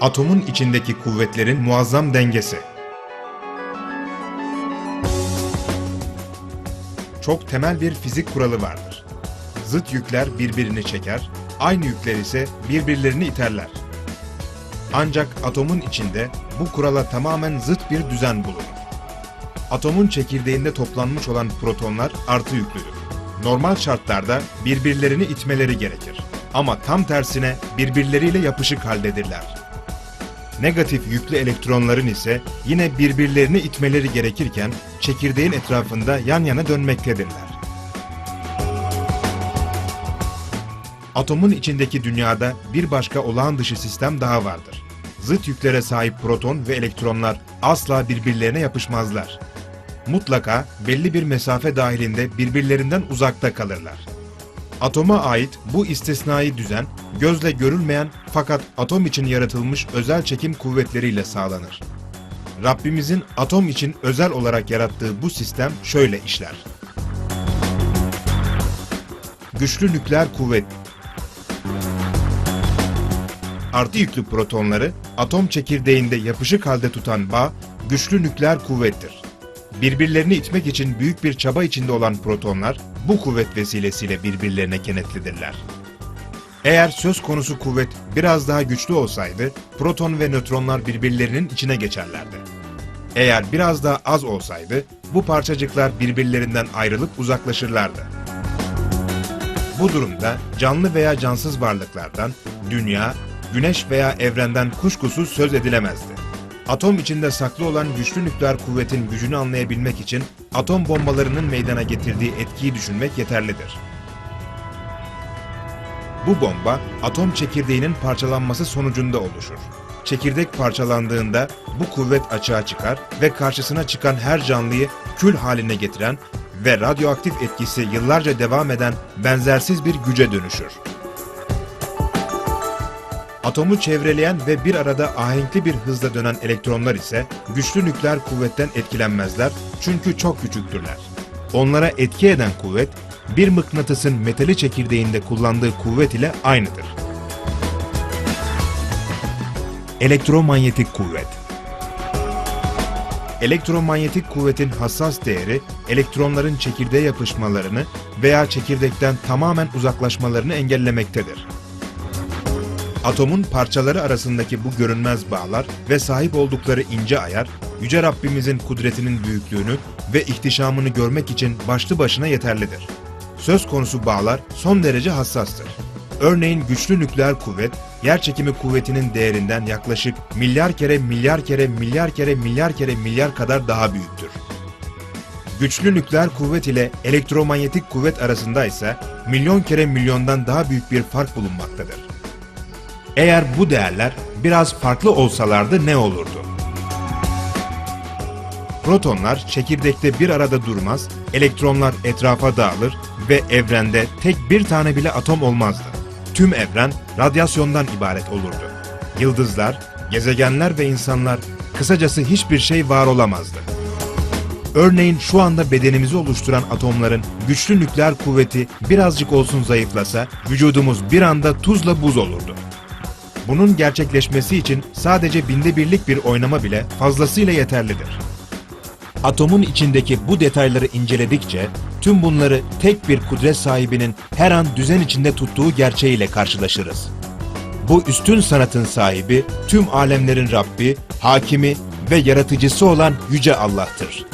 Atomun içindeki kuvvetlerin muazzam dengesi. Çok temel bir fizik kuralı vardır. Zıt yükler birbirini çeker, aynı yükler ise birbirlerini iterler. Ancak atomun içinde bu kurala tamamen zıt bir düzen bulunur. Atomun çekirdeğinde toplanmış olan protonlar artı yüklüdür. Normal şartlarda birbirlerini itmeleri gerekir. Ama tam tersine birbirleriyle yapışık haldedirler. Negatif yüklü elektronların ise yine birbirlerini itmeleri gerekirken çekirdeğin etrafında yan yana dönmektedirler. Atomun içindeki dünyada bir başka olağan dışı sistem daha vardır. Zıt yüklere sahip proton ve elektronlar asla birbirlerine yapışmazlar. Mutlaka belli bir mesafe dahilinde birbirlerinden uzakta kalırlar. Atoma ait bu istisnai düzen, gözle görülmeyen fakat atom için yaratılmış özel çekim kuvvetleriyle sağlanır. Rabbimizin atom için özel olarak yarattığı bu sistem şöyle işler. Güçlü nükleer kuvvet Artı yüklü protonları atom çekirdeğinde yapışık halde tutan bağ güçlü nükleer kuvvettir. Birbirlerini itmek için büyük bir çaba içinde olan protonlar bu kuvvet vesilesiyle birbirlerine kenetlidirler. Eğer söz konusu kuvvet biraz daha güçlü olsaydı proton ve nötronlar birbirlerinin içine geçerlerdi. Eğer biraz daha az olsaydı bu parçacıklar birbirlerinden ayrılıp uzaklaşırlardı. Bu durumda canlı veya cansız varlıklardan, dünya, güneş veya evrenden kuşkusuz söz edilemezdi. Atom içinde saklı olan güçlü nükleer kuvvetin gücünü anlayabilmek için atom bombalarının meydana getirdiği etkiyi düşünmek yeterlidir. Bu bomba atom çekirdeğinin parçalanması sonucunda oluşur. Çekirdek parçalandığında bu kuvvet açığa çıkar ve karşısına çıkan her canlıyı kül haline getiren ve radyoaktif etkisi yıllarca devam eden benzersiz bir güce dönüşür. Atomu çevreleyen ve bir arada ahenkli bir hızla dönen elektronlar ise güçlü nükleer kuvvetten etkilenmezler çünkü çok küçüktürler. Onlara etki eden kuvvet, bir mıknatısın metali çekirdeğinde kullandığı kuvvet ile aynıdır. Elektromanyetik kuvvet Elektromanyetik kuvvetin hassas değeri, elektronların çekirdeğe yapışmalarını veya çekirdekten tamamen uzaklaşmalarını engellemektedir. Atomun parçaları arasındaki bu görünmez bağlar ve sahip oldukları ince ayar, Yüce Rabbimizin kudretinin büyüklüğünü ve ihtişamını görmek için başlı başına yeterlidir. Söz konusu bağlar son derece hassastır. Örneğin güçlü nükleer kuvvet, yerçekimi kuvvetinin değerinden yaklaşık milyar kere milyar kere milyar kere milyar kere milyar kadar daha büyüktür. Güçlü nükleer kuvvet ile elektromanyetik kuvvet arasında ise milyon kere milyondan daha büyük bir fark bulunmaktadır. Eğer bu değerler biraz farklı olsalardı ne olurdu? Protonlar çekirdekte bir arada durmaz, elektronlar etrafa dağılır ve evrende tek bir tane bile atom olmazdı. Tüm evren radyasyondan ibaret olurdu. Yıldızlar, gezegenler ve insanlar, kısacası hiçbir şey var olamazdı. Örneğin şu anda bedenimizi oluşturan atomların güçlü nükleer kuvveti birazcık olsun zayıflasa, vücudumuz bir anda tuzla buz olurdu. Bunun gerçekleşmesi için sadece binde birlik bir oynama bile fazlasıyla yeterlidir. Atomun içindeki bu detayları inceledikçe tüm bunları tek bir kudret sahibinin her an düzen içinde tuttuğu gerçeğiyle karşılaşırız. Bu üstün sanatın sahibi, tüm alemlerin Rabbi, hakimi ve yaratıcısı olan Yüce Allah'tır.